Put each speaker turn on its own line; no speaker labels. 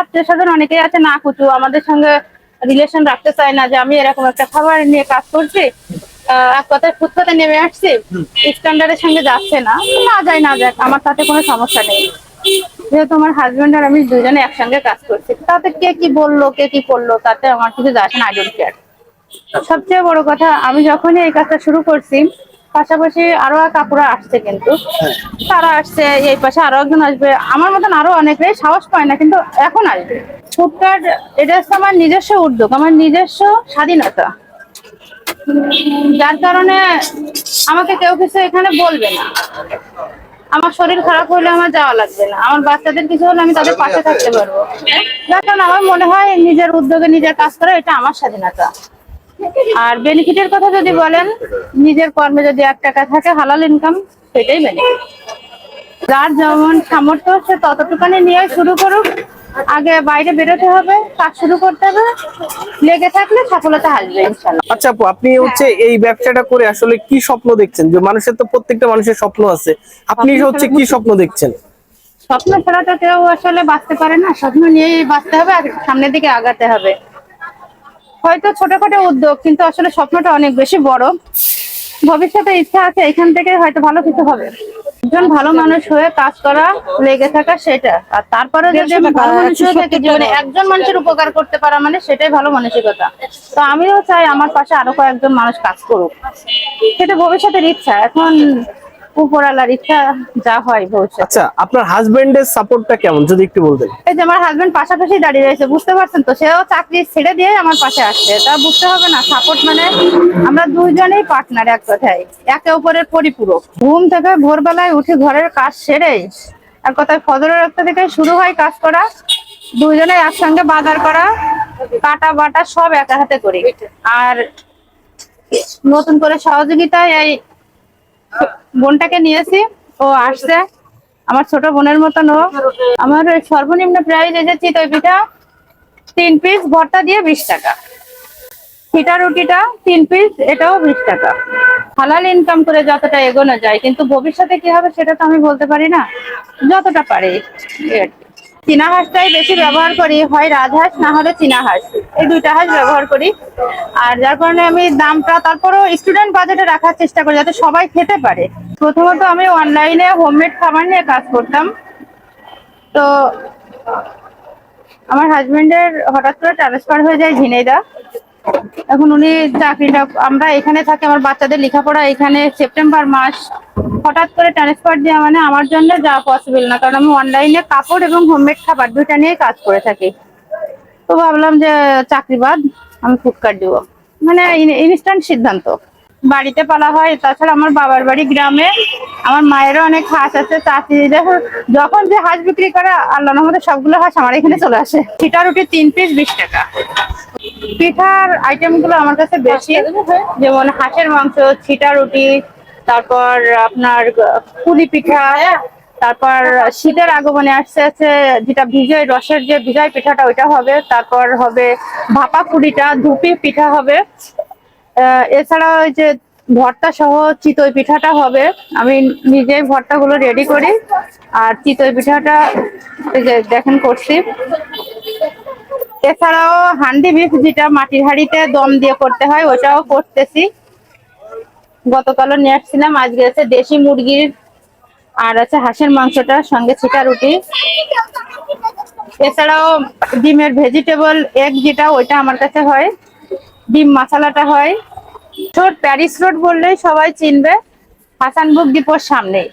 আত্মীয় স্বজন অনেকেই আছে না কুচু আমাদের সঙ্গে রিলেশন রাখতে চায় না যে আমি এরকম একটা খাবার নিয়ে কাজ করছি এক কথায় ফুটপাতে নেমে আসছি স্ট্যান্ডার্ডের সঙ্গে যাচ্ছে না। না যায় না যাক আমার তাতে কোনো সমস্যা নেই। যেহেতু আমার হাজবেন্ড আর আমি দুজনে একসঙ্গে কাজ করছি তাতে কে কি বলল কে কি করল তাতে আমার কিছু যায় না আই ডোন্ট কেয়ার সবচেয়ে বড় কথা আমি যখনই এই কাজটা শুরু করছি পাশাপাশি আরও এক কাকুরা আসছে কিন্তু। তারা আসছে এই পাশে আরও একজন আসবে। আমার মতন আরও অনেকেই সাহস পায় না কিন্তু এখন আসবে। ফুডকার্ট এটা হচ্ছে আমার নিজস্ব উদ্যোগ আমার নিজস্ব স্বাধীনতা। যার কারণে আমাকে কেউ কিছু এখানে বলবে না। আমার শরীর খারাপ হলে আমার যাওয়া লাগবে না। আমার বাচ্চাদের কিছু হলে আমি তাদের পাশে থাকতে পারব। যার কারণে আমার মনে হয় নিজের উদ্যোগে নিজের কাজ করা এটা আমার স্বাধীনতা। আর বেনিফিটের কথা যদি বলেন নিজের কর্মে যদি এক টাকা থাকে হালাল ইনকাম সেটাই বেনিফিট যার যেমন সামর্থ্য সে ততটুকানি নিয়ে শুরু করুক। আগে বাইরে বেরোতে হবে কাজ শুরু করতে হবে। লেগে থাকলে সফলতা আসবে ইনশাল্লাহ
আচ্ছা আপু আপনি হচ্ছে এই ব্যবসাটা করে আসলে কি স্বপ্ন দেখছেন? যে মানুষের তো প্রত্যেকটা মানুষের স্বপ্ন আছে। আপনি হচ্ছে কি স্বপ্ন দেখছেন?
স্বপ্ন ছাড়া তো কেউ আসলে বাঁচতে পারে না। স্বপ্ন নিয়েই বাঁচতে হবে আর সামনের দিকে আগাতে হবে। হয়তো ছোটখাটো উদ্যোগ কিন্তু আসলে স্বপ্নটা অনেক বেশি বড়। ভবিষ্যতে ইচ্ছা আছে এখান থেকে হয়তো ভালো কিছু হবে। একজন ভালো মানুষ হয়ে কাজ করা লেগে থাকা সেটা। আর তারপরে যদি ভালো মানুষ হয়ে থাকি জীবনে একজন মানুষের উপকার করতে পারা মানে সেটাই ভালো মানসিকতা। তো আমিও চাই আমার পাশে আরও কয়েকজন মানুষ কাজ করুক। সেটা ভবিষ্যতের ইচ্ছা। এখন উপরালার ইচ্ছা যা হয় ভবিষ্যৎ
আচ্ছা আপনার হাজবেন্ডের সাপোর্টটা কেমন? যদি একটু বলতেন।
এই যে আমার হাজবেন্ড পাশাপাশি দাঁড়িয়ে রয়েছে বুঝতে পারছেন তো? সেও চাকরি ছেড়ে দিয়ে আমার পাশে আসছে। তা বুঝতে হবে না সাপোর্ট মানে আমরা দুইজনেই পার্টনার এক কথায়। একে অপরের পরিপূরক। ঘুম থেকে ভোরবেলায় উঠে ঘরের কাজ সেরেই এক কথায় ফজরের রক্ত থেকে শুরু হয় কাজ করা দুইজনে একসঙ্গে বাজার করা কাটা বাটা সব একা হাতে করি। আর নতুন করে সহযোগিতায় এই বোনটাকে নিয়েছি, ও আসছে। আমার ছোট বোনের মতন ও। আমার সর্বনিম্ন প্রাইস এই চিতই পিঠা তিন পিস ভর্তা দিয়ে বিশ টাকা। পিঠা রুটিটা তিন পিস এটাও বিশ টাকা। হালাল ইনকাম করে যতটা এগোনো যায়, কিন্তু ভবিষ্যতে কি হবে সেটা তো আমি বলতে পারি না। যতটা পারি। চীনা হাঁসটাই বেশি ব্যবহার করি, হয় রাজহাঁস না হলে চীনা হাঁস। এই দুইটা হাঁস ব্যবহার করি। আর যার কারণে আমি দামটা, তারপরও স্টুডেন্ট বাজেটে রাখার চেষ্টা করি, যাতে সবাই খেতে পারে। প্রথমত আমি অনলাইনে হোমমেড খাবার নিয়ে কাজ করতাম। তো আমার হাজবেন্ডের হঠাৎ করে ট্রান্সফার হয়ে যায় ঝিনাইদা এখন উনি চাকরিটা, আমরা এখানে থাকি, আমার বাচ্চাদের লেখাপড়া এখানে সেপ্টেম্বর মাস। হঠাৎ করে ট্রান্সফার দেওয়া মানে আমার জন্য যাওয়া পসিবল না, কারণ আমি অনলাইনে কাপড় এবং হোমমেড খাবার দুইটা নিয়ে কাজ করে থাকি। তো ভাবলাম যে চাকরি বাদ, আমি ফুডকার্ট দিব। মানে ইনস্ট্যান্ট সিদ্ধান্ত। বাড়িতে পালা হয়, তাছাড়া আমার বাবার বাড়ি গ্রামে। আমার মায়েরও অনেক হাঁস আছে চাষি যখন- যে হাঁস বিক্রি করে আল্লাহ সবগুলো হাঁস আমার এখানে চলে আসে। পিঠা রুটি তিন পিস বিশ টাকা। পিঠার আইটেমগুলো আমার কাছে বেশি। যেমন হাঁসের মাংস ছিটা রুটি তারপর আপনার পুলি পিঠা তারপর শীতের আগমনে আসছে আছে যেটা ভিজয় রসের যে ভিজয় পিঠাটা ওইটা হবে। তারপর হবে ভাপা পুরিটা ধুপি পিঠা হবে। এছাড়া ওই যে ভর্তা সহ চিতই পিঠাটা হবে। আমি নিজেই ভর্তাগুলো রেডি করি। আর চিতই পিঠাটা এই যে দেখেন করছি। এছাড়াও হান্ডি বিফ যেটা মাটির হাঁড়িতে দম দিয়ে করতে হয়, ওটাও করতেছি। গতকালও নিয়ে আসছিলাম, আজকে আছে দেশি মুরগির, আর আছে হাঁসের মাংসটা, সঙ্গে ছিটা রুটি। এছাড়াও ডিমের ভেজিটেবল এগ যেটা, ওইটা আমার কাছে হয়। ডিম মশলাটা হয়। রোড প্যারিস রোড বললেই সবাই চিনবে, হাসান বুক ডিপোর সামনেই।